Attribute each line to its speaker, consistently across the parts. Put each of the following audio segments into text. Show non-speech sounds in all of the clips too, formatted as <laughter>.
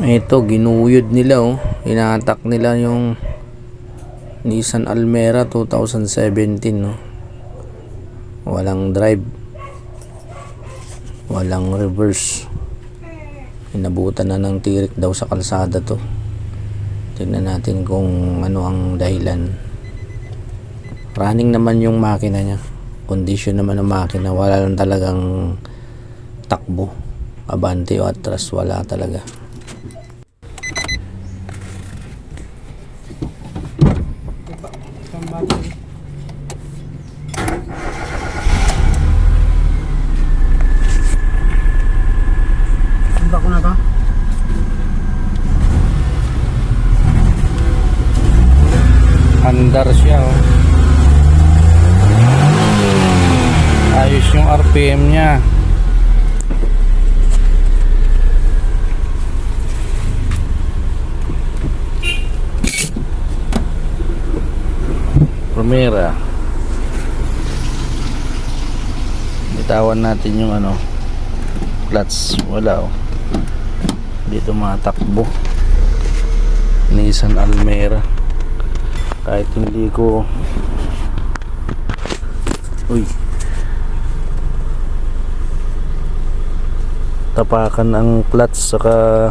Speaker 1: Ito, ginuyod nila oh. Inatak nila yung Nissan Almera 2017 no. Walang drive. Walang reverse. Inabutan na ng tirik daw sa kalsada to. Tignan natin kung ano ang dahilan. Running naman yung makina niya. Condition naman ng makina. Wala lang talagang takbo. Abante o atras. Wala talaga.
Speaker 2: Iba ko na to.
Speaker 1: Andar siya oh. Ayos yung RPM niya. Primera. Bitawan natin yung ano clutch. Wala oh. Dito matakbo. Nissan Almera kahit hindi ko uy tapakan ang clutch saka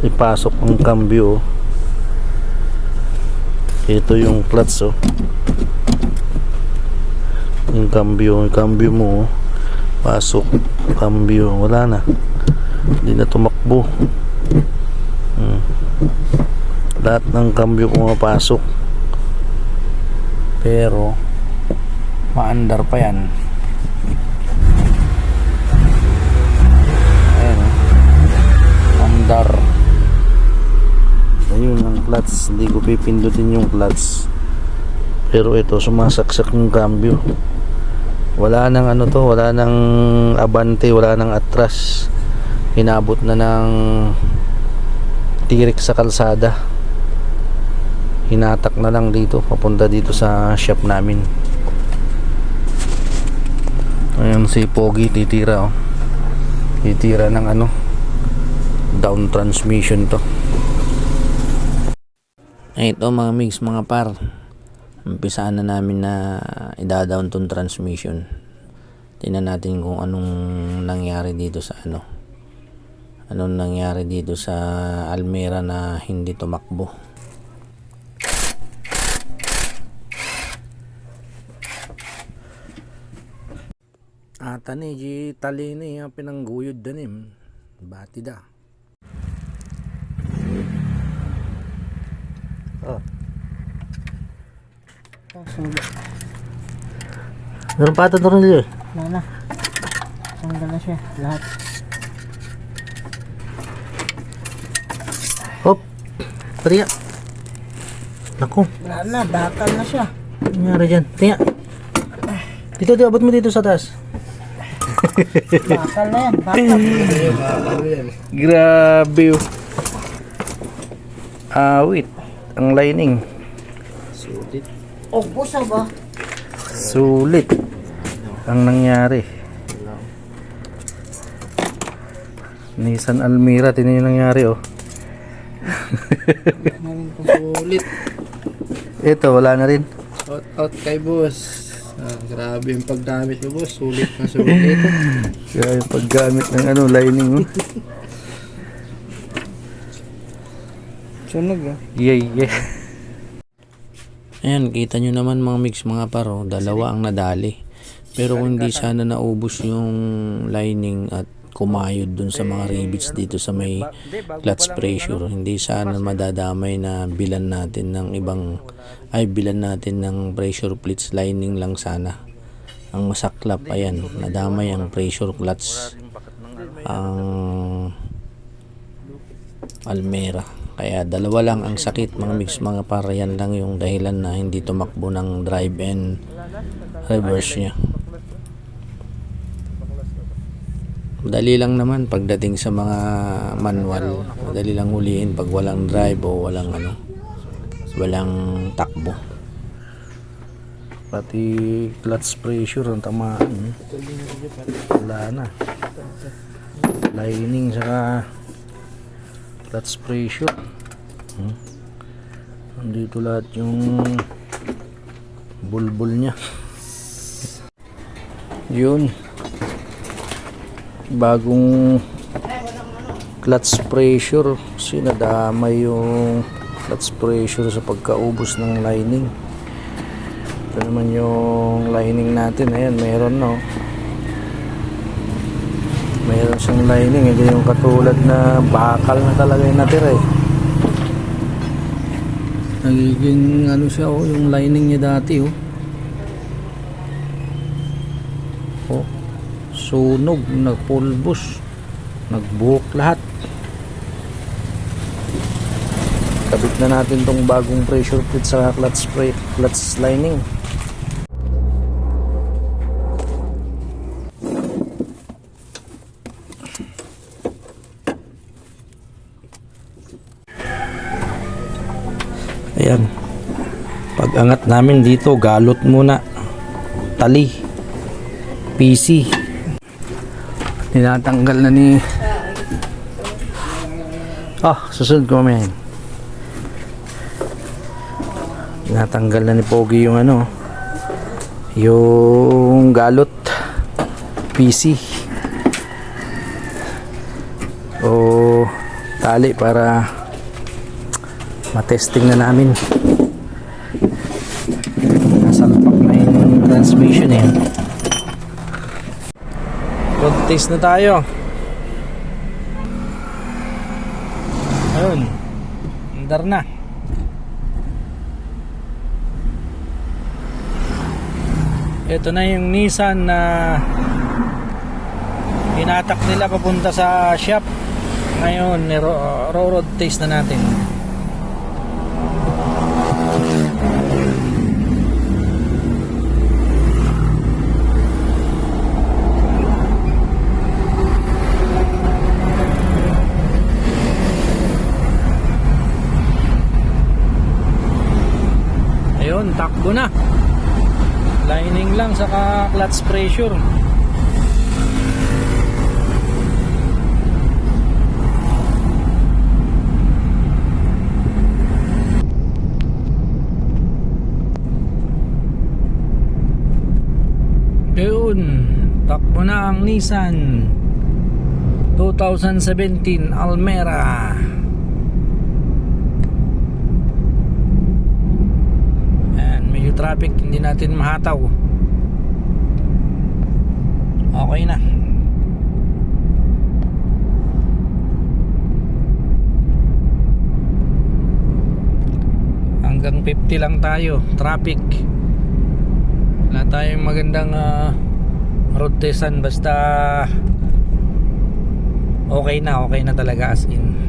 Speaker 1: ipasok ang cambio ito yung clutch oh. Yung cambio yung cambio mo oh. pasok cambio wala na. Hindi na tumakbo. Hmm. Lahat ng cambio pumapasok. Pero maandar pa yan. Ayan oh. andar clutch hindi ko pipindutin yung clutch pero ito sumasaksak yung cambio wala nang ano to wala nang abante wala nang atras. Inabot na ng tirik sa kalsada. Hinatak na lang dito papunta dito sa shop namin. Ayun si Pogi titira oh. Titira ng ano down transmission to ito mga mix mga par umpisaan na namin na ida-down tong transmission tingnan natin kung anong nangyari dito sa ano anong nangyari dito sa Almera na hindi tumakbo Ata ni tali ni yung pinangguyod danim. Bati da.
Speaker 2: Sulo.
Speaker 1: Meron pa ata doon nila eh.
Speaker 2: Wala na. Tanggal na siya. Lahat.
Speaker 1: Hop. Tariya. Naku.
Speaker 2: Wala na. Bakal na siya.
Speaker 1: Ano nangyari dyan? Tingnan. Dito, dito. Abot mo dito sa taas.
Speaker 2: Bakal na yan. Bakal.
Speaker 1: Grabe oh. Awit. Ang lining.
Speaker 2: Oh, busa ba?
Speaker 1: Sulit. Ang nangyari. Nissan Almira. Tinan yung nangyari oh. <laughs>
Speaker 2: Sulit.
Speaker 1: Ito, wala na rin.
Speaker 2: Out, out kay boss. Ah, grabe yung pagdamit mo boss. Sulit na sulit. <laughs>
Speaker 1: Kaya yung paggamit ng ano, lining oh.
Speaker 2: Sunog ah.
Speaker 1: Yeah, yeah. Ayan, kita nyo naman mga mix mga paro, dalawa ang nadali. Pero kung hindi sana naubos yung lining at kumayod dun sa mga rivets dito sa may clutch pressure, hindi sana madadamay na bilan natin ng ibang ay bilan natin ng pressure plates lining lang sana. Ang masaklap, ayan, nadamay ang pressure clutch ang Almera. Kaya dalawa lang ang sakit mga mix mga para yan lang yung dahilan na hindi tumakbo ng drive and reverse niya. Madali lang naman pagdating sa mga manual. Madali lang huliin pag walang drive o walang ano, walang takbo. Pati clutch pressure ang tamaan. Wala na. Lining saka clutch pressure hmm. nandito lahat yung bulbul nya <laughs> yun. Bagong clutch pressure. Sinadamay yung clutch pressure sa pagkaubos ng lining. Ito naman yung lining natin. Ayan meron no siyang lining hindi yung katulad na bakal na talaga yung natira eh. Nagiging ano siya oh yung lining niya dati oh. Oh sunog nagpulbos nagbuhok lahat. Kabit na natin tong bagong pressure plate sa clutch spray clutch lining ayan. Pag namin dito galot muna. Tali. PC tinatanggal na ni ah susunod ko mamaya tinatanggal na ni Pogi yung ano yung galot. PC o tali para matesting na namin. Nasalpak na yung transmission eh. Road test na tayo. Ayun. Andar na. Ito na yung Nissan na hinatak nila papunta sa shop. Ngayon ro- road test na natin Takbo na. Lining lang saka clutch pressure. Ayun, takbo na ang Nissan 2017 Almera. Ayan, medyo traffic, hindi natin mahataw. Okay na. Hanggang 50 lang tayo, traffic. Wala tayong magandang ah, road testan basta okay na, okay na talaga as in.